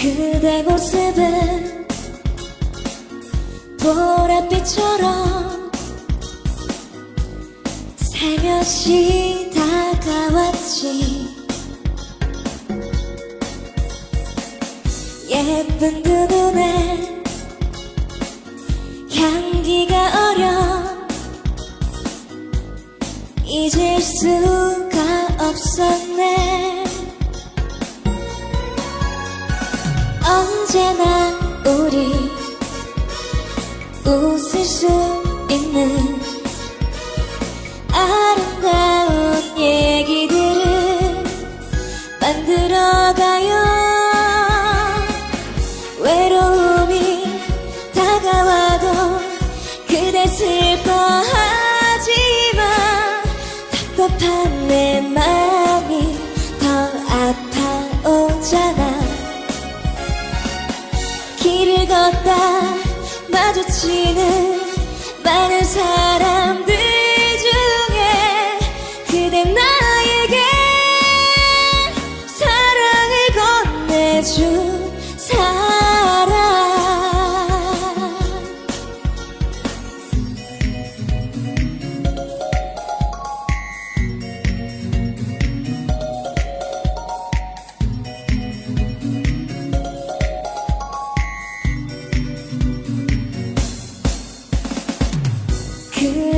그대 모습은 보랏빛처럼 살며시 다가왔지. 예쁜 두 눈에 향기가 어려 잊을 수가 없었네 언제나 우리 웃을 수 있는 아름다운 얘기들을 만들어가요. 외로움이 다가와도 그대 슬퍼하지마. 답답한 걷다. 마주치는 많은 사람들 중에 그대 나에게 사랑을 건네준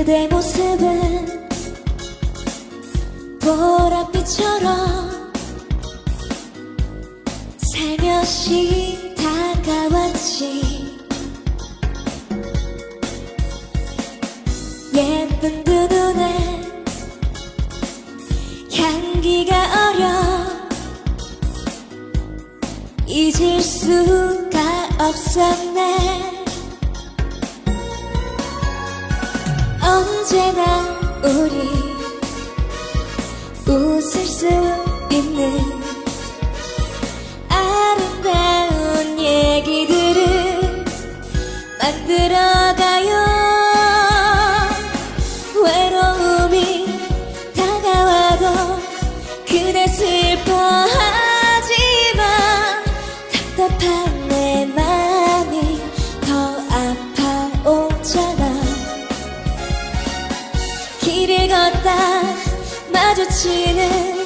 그대 모습은 보랏빛처럼 살며시 다가왔지. 예쁜 두 눈에 향기가 어려 잊을 수가 없었네 언제나 우리 웃을 수 있는 아름다운 얘기들을 만들어가요. 외로움이 다가와도 그대 슬 마주치는